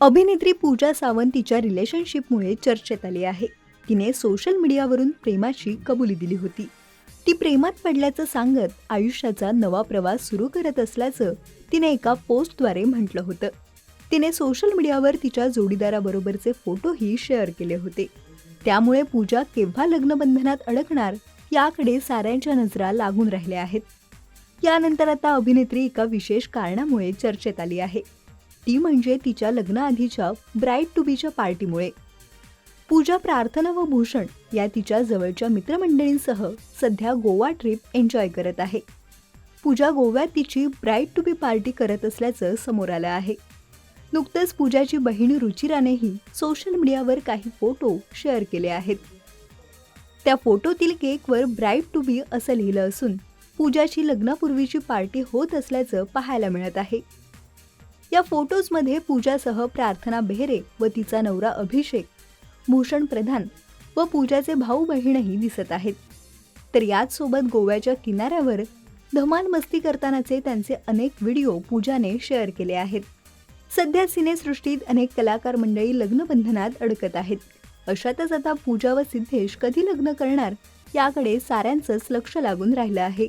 अभिनेत्री पूजा सावंत तिच्या रिलेशनशिपमुळे चर्चेत आली आहे. तिने सोशल मीडियावरून प्रेमाची कबुली दिली होती. ती प्रेमात पडल्याचं सांगत आयुष्याचा नवा प्रवास सुरू करत असल्याचं तिने एका पोस्टद्वारे म्हटलं होतं. तिने सोशल मीडियावर तिच्या जोडीदाराबरोबरचे फोटोही शेअर केले होते. त्यामुळे पूजा केव्हा लग्नबंधनात अडकणार याकडे साऱ्यांच्या नजरा लागून राहिल्या आहेत. यानंतर आता अभिनेत्री एका विशेष कारणामुळे चर्चेत आली आहे. ती म्हणजे तिच्या लग्नाआधीच्या ब्राईड टू बीच्या पार्टीमुळे. पूजा प्रार्थना व भूषण या तिच्या जवळच्या मित्रमंडळींसह सध्या गोवा ट्रिप एन्जॉय करत आहे. पूजा गोव्यात तिची ब्राईड टू बी पार्टी करत असल्याचं समोर आलं आहे. नुकतंच पूजाची बहीण रुचिरानेही सोशल मीडियावर काही फोटो शेअर केले आहेत. त्या फोटोतील केकवर ब्राईड टू बी असं लिहिलं असून पूजाची लग्नापूर्वीची पार्टी होत असल्याचं पाहायला मिळत आहे. या फोटोजमध्ये पूजासह प्रार्थना बेहरे व तिचा नवरा अभिषेक भूषण प्रधान व पूजाचे भाऊ बहीणही दिसत आहेत. तर याच सोबत गोव्याच्या किनाऱ्यावर धमाल मस्ती करतानाचे त्यांचे अनेक व्हिडिओ पूजाने शेअर केले आहेत. सध्या सिनेसृष्टीत अनेक कलाकार मंडळी लग्नबंधनात अडकत आहेत. अशातच आता पूजा व सिद्धेश कधी लग्न करणार याकडे साऱ्यांचंच लक्ष लागून राहिलं आहे.